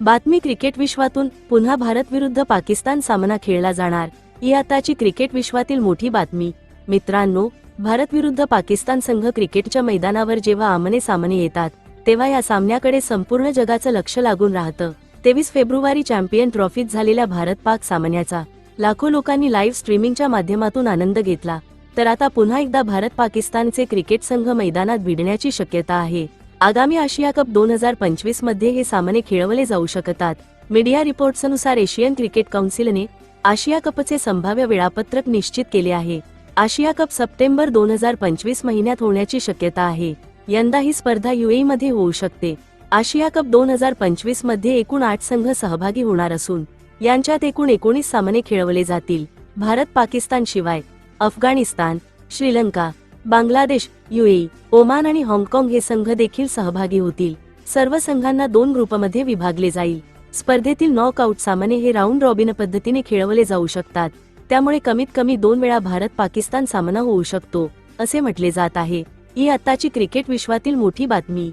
बातमी क्रिकेट विश्वातून पुन्हा भारत विरुद्ध पाकिस्तान सामना खेळला जाणार. ही आताची क्रिकेट विश्वातील मोठी बातमी. मित्रांनो भारत विरुद्ध पाकिस्तान संघ क्रिकेटच्या मैदानावर जेव्हा आमने सामने येतात तेव्हा या सामन्याकडे संपूर्ण जगाचं लक्ष लागून राहतं. तेवीस फेब्रुवारी चॅम्पियन ट्रॉफीत झालेल्या भारत पाक सामन्याचा लाखो लोकांनी लाईव्ह स्ट्रीमिंगच्या माध्यमातून आनंद घेतला. तर आता पुन्हा एकदा भारत पाकिस्तानचे क्रिकेट संघ मैदानात भिडण्याची शक्यता आहे. आगामी आशिया कप दोन हजार पंचवीसमध्ये हे सामने खेळवले जाऊ शकतात. मीडिया रिपोर्ट्सनुसार एशियन क्रिकेट काउन्सिलने आशिया कपचे संभाव्य वेळापत्रक निश्चित केले आहे. आशिया कप सप्टेंबर दोन हजार पंचवीस महिन्यात होण्याची शक्यता आहे. यंदा ही स्पर्धा युएई मध्ये होऊ शकते. आशिया कप दोन हजार पंचवीसमध्ये एकूण आठ संघ सहभागी होणार असून यांच्यात एकूण एकोणीस सामने खेळवले जातील. भारत पाकिस्तान शिवाय अफगाणिस्तान श्रीलंका बांगलादेश युएई ओमान आणि हाँगकाँग हे संघ देखील सहभागी होतील. सर्व संघांना दोन ग्रुपमध्ये विभागले जाईल. स्पर्धेतील नॉकआउट सामने हे राऊंड रॉबिन पद्धतीने खेळवले जाऊ शकतात. त्यामुळे कमीत कमी दोन वेळा भारत पाकिस्तान सामना होऊ शकतो असे म्हटले जात आहे. ही आत्ताची क्रिकेट विश्वातील मोठी बातमी.